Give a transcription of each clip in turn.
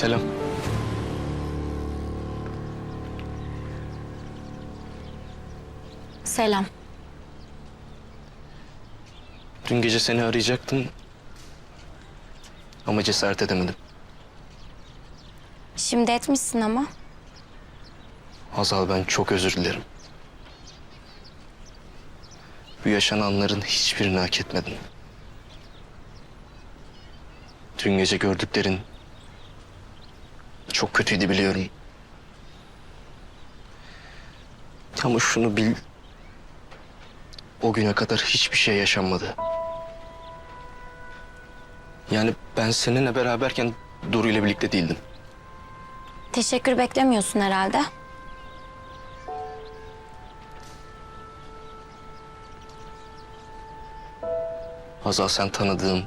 Selam. Selam. Dün gece seni arayacaktım. Ama cesaret edemedim. Şimdi etmişsin ama. Hazal ben çok özür dilerim. Bu yaşananların hiçbirini hak etmedim. Dün gece gördüklerin çok kötüydü biliyorum. Ama şunu bil. O güne kadar hiçbir şey yaşanmadı. Yani ben seninle beraberken Duru ile birlikte değildim. Teşekkür beklemiyorsun herhalde. Hazal sen tanıdığım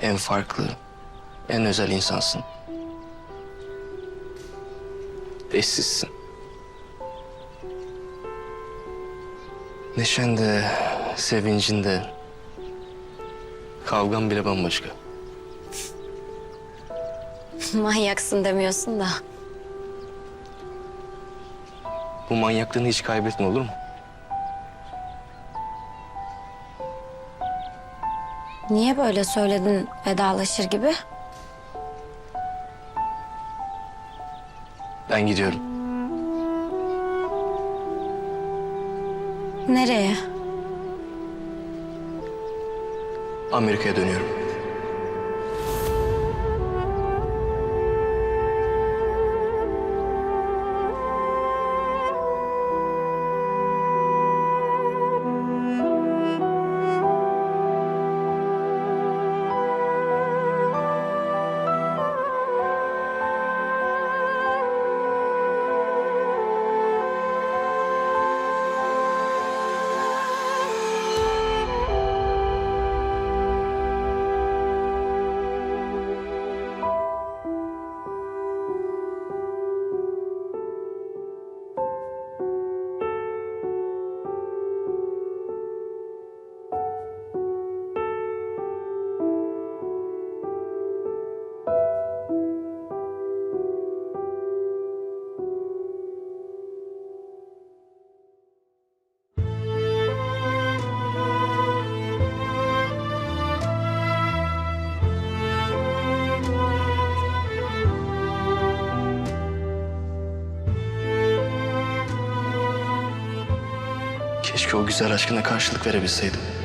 en farklı, en özel insansın. Eşsizsin. Neşen de, sevincin de, kavgan bile bambaşka. Manyaksın demiyorsun da. Bu manyaklığını hiç kaybetme olur mu? Niye böyle söyledin vedalaşır gibi? Ben gidiyorum. Nereye? Amerika'ya dönüyorum. Keşke o güzel aşkına karşılık verebilseydim.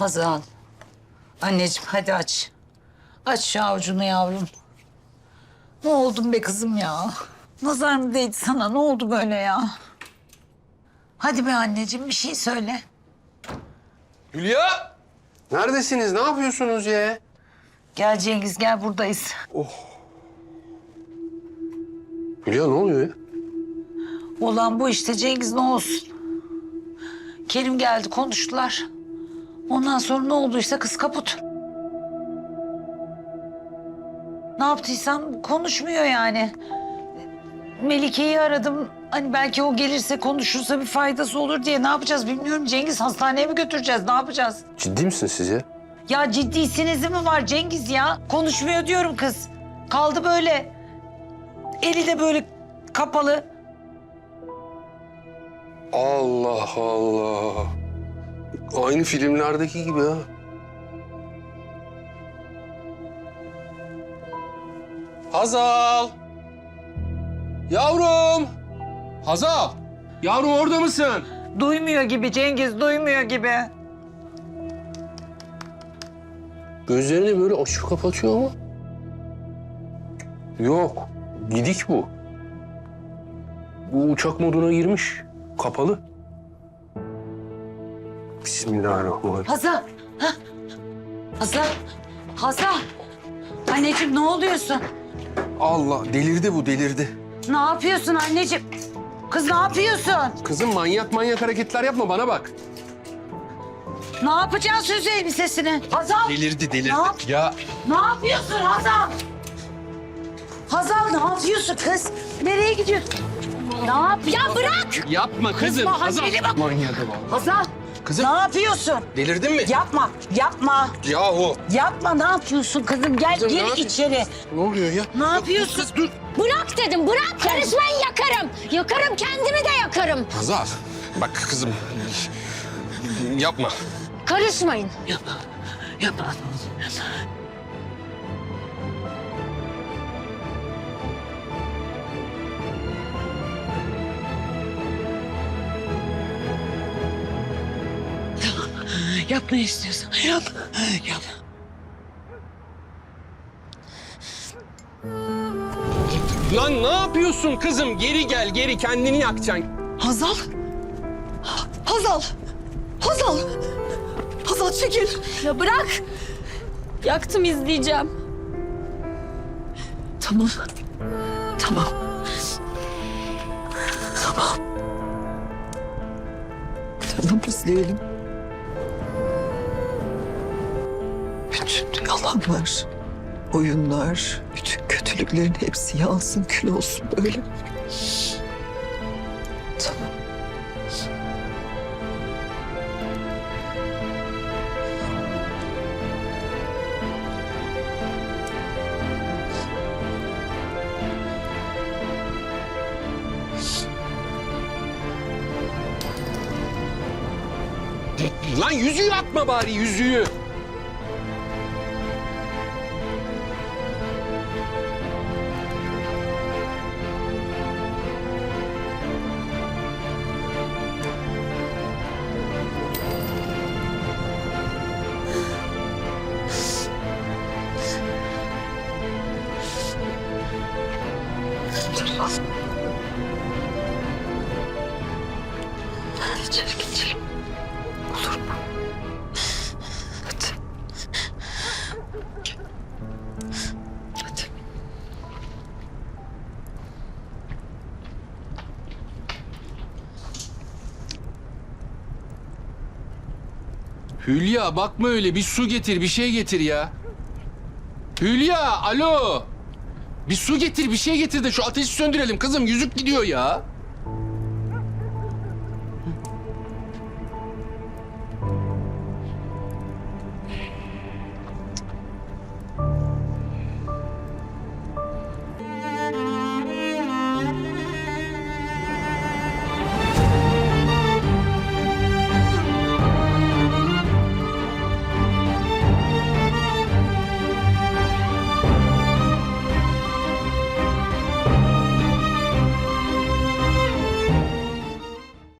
Hazal. Anneciğim hadi aç. Aç şu avucunu yavrum. Ne oldun be kızım ya? Nazar mı değdi sana? Ne oldu böyle ya? Hadi be anneciğim bir şey söyle. Hülya! Neredesiniz? Ne yapıyorsunuz ya? Gel Cengiz gel buradayız. Hülya ne oluyor ya? Olan bu işte Cengiz ne olsun. Kerim geldi konuştular. Ondan sonra ne olduysa kız kaput. Ne yaptıysam konuşmuyor yani. Melike'yi aradım. Hani belki o gelirse konuşursa bir faydası olur diye ne yapacağız bilmiyorum. Cengiz hastaneye mi götüreceğiz ne yapacağız? Ciddi misiniz siz ya? Ya ciddisiniz mi var Cengiz ya? Konuşmuyor diyorum kız. Kaldı böyle. Eli de böyle kapalı. Allah Allah. Aynı filmlerdeki gibi ha. Hazal! Yavrum! Hazal! Yavrum orada mısın? Duymuyor gibi Cengiz, duymuyor gibi. Gözlerini böyle açıp kapatıyor ama. Yok. Gidik bu. Bu uçak moduna girmiş. Kapalı. Bismillahirrahmanirrahim. Hazal. Hah. Hazal. Hazal. Anneciğim ne oluyorsun? Allah delirdi bu delirdi. Ne yapıyorsun anneciğim? Kız ne yapıyorsun? Kızım manyak manyak hareketler yapma bana bak. Ne yapacaksın söz elbisesini? Hazal. Delirdi delirdi. Ne yap- Ya Ne yapıyorsun Hazal? Hazal ne yapıyorsun kız? Nereye gidiyorsun? Ne yap? Ya bırak. yapma kızım. Kızma, Hazal. bak. Hazal. Kızım. Ne yapıyorsun? Delirdin mi? Yapma, yapma. Yahu. Yapma ne yapıyorsun kızım? Gel Kızım, ne gir yapıyorsun? içeri. Ne oluyor ya? Ne yapıyorsun? Kız dur. Bırak dedim bırak. Karışmayın yakarım. Yakarım kendimi de yakarım. Hazal. Bak kızım. Yapma. Karışmayın. Yapma. Yapma. Yap ne istiyorsan. Yap. Yap. Lan ne yapıyorsun kızım? Geri gel geri kendini yakacaksın. Hazal. Hazal. Hazal. Hazal çekil. Ya bırak. Yaktım izleyeceğim. Tamam. Tamam. Tamam. Tamam izleyelim. Bütün yalanlar, oyunlar, bütün kötülüklerin hepsi yansın kül olsun böyle. Tamam. Lan yüzüğü atma bari yüzüğü. Hülya bakma öyle bir su getir bir şey getir ya. Hülya alo. Bir su getir bir şey getir de şu ateşi söndürelim kızım yüzük gidiyor ya.